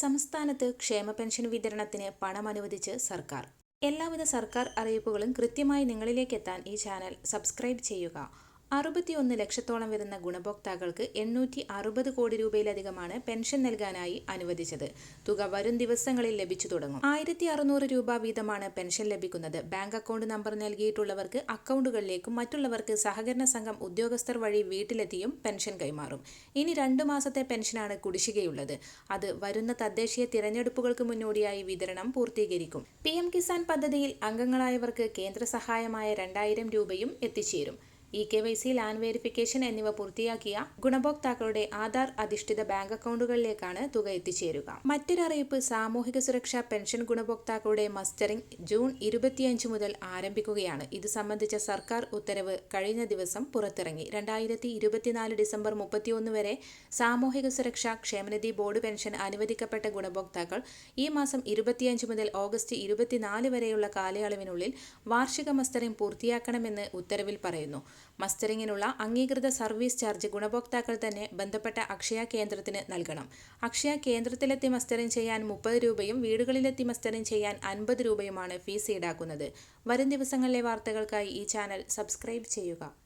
സംസ്ഥാനത്ത് ക്ഷേമ പെൻഷൻ വിതരണത്തിന് പണം അനുവദിച്ച് സർക്കാർ. എല്ലാവിധ സർക്കാർ അറിയിപ്പുകളും കൃത്യമായി നിങ്ങളിലേക്ക് എത്താൻ ഈ ചാനൽ സബ്സ്ക്രൈബ് ചെയ്യുക. അറുപത്തിയൊന്ന് ലക്ഷത്തോളം വരുന്ന ഗുണഭോക്താക്കൾക്ക് എണ്ണൂറ്റി അറുപത് കോടി രൂപയിലധികമാണ് പെൻഷൻ നൽകാനായി അനുവദിച്ചത്. തുക വരും ദിവസങ്ങളിൽ ലഭിച്ചു തുടങ്ങും. ആയിരത്തി അറുന്നൂറ് രൂപ വീതമാണ് പെൻഷൻ ലഭിക്കുന്നത്. ബാങ്ക് അക്കൗണ്ട് നമ്പർ നൽകിയിട്ടുള്ളവർക്ക് അക്കൗണ്ടുകളിലേക്കും മറ്റുള്ളവർക്ക് സഹകരണ സംഘം ഉദ്യോഗസ്ഥർ വഴി വീട്ടിലെത്തിയും പെൻഷൻ കൈമാറും. ഇനി രണ്ടു മാസത്തെ പെൻഷനാണ് കുടിശ്ശികയുള്ളത്. അത് വരുന്ന തദ്ദേശീയ തിരഞ്ഞെടുപ്പുകൾക്ക് മുന്നോടിയായി വിതരണം പൂർത്തീകരിക്കും. പി കിസാൻ പദ്ധതിയിൽ അംഗങ്ങളായവർക്ക് കേന്ദ്ര സഹായമായ രണ്ടായിരം രൂപയും എത്തിച്ചേരും. E K Y C land verification എന്നിവ പൂർത്തിയാക്കിയ ഗുണഭോക്താക്കളുടെ ആധാർ അധിഷ്ഠിത ബാങ്ക് അക്കൗണ്ടുകളിലേക്കാണ് തുക എത്തിച്ചേരുക. മറ്റൊരറിയിപ്പ് സാമൂഹിക സുരക്ഷാ പെൻഷൻ ഗുണഭോക്താക്കളുടെ മസ്റ്ററിംഗ് ജൂൺ ഇരുപത്തിയഞ്ച് മുതൽ ആരംഭിക്കുകയാണ്. ഇത് സംബന്ധിച്ച സർക്കാർ ഉത്തരവ് കഴിഞ്ഞ ദിവസം പുറത്തിറങ്ങി. രണ്ടായിരത്തി ഇരുപത്തിനാല് ഡിസംബർ മുപ്പത്തിയൊന്ന് വരെ സാമൂഹിക സുരക്ഷാ ക്ഷേമനിധി ബോർഡ് പെൻഷൻ അനുവദിക്കപ്പെട്ട ഗുണഭോക്താക്കൾ ഈ മാസം ഇരുപത്തിയഞ്ച് മുതൽ ഓഗസ്റ്റ് ഇരുപത്തിനാല് വരെയുള്ള കാലയളവിനുള്ളിൽ വാർഷിക മസ്റ്ററിംഗ് പൂർത്തിയാക്കണമെന്ന് ഉത്തരവിൽ പറയുന്നു. മസ്റ്ററിങ്ങിനുള്ള അംഗീകൃത സർവീസ് ചാർജ് ഗുണഭോക്താക്കൾ തന്നെ ബന്ധപ്പെട്ട അക്ഷയ കേന്ദ്രത്തിന് നൽകണം. അക്ഷയ കേന്ദ്രത്തിലെത്തി മസ്റ്ററിംഗ് ചെയ്യാൻ മുപ്പത് രൂപയും വീടുകളിലെത്തി മസ്റ്ററിംഗ് ചെയ്യാൻ അൻപത് രൂപയുമാണ് ഫീസ് ഈടാക്കുന്നത്. വരും ദിവസങ്ങളിലെ വാർത്തകൾക്കായി ഈ ചാനൽ സബ്സ്ക്രൈബ് ചെയ്യുക.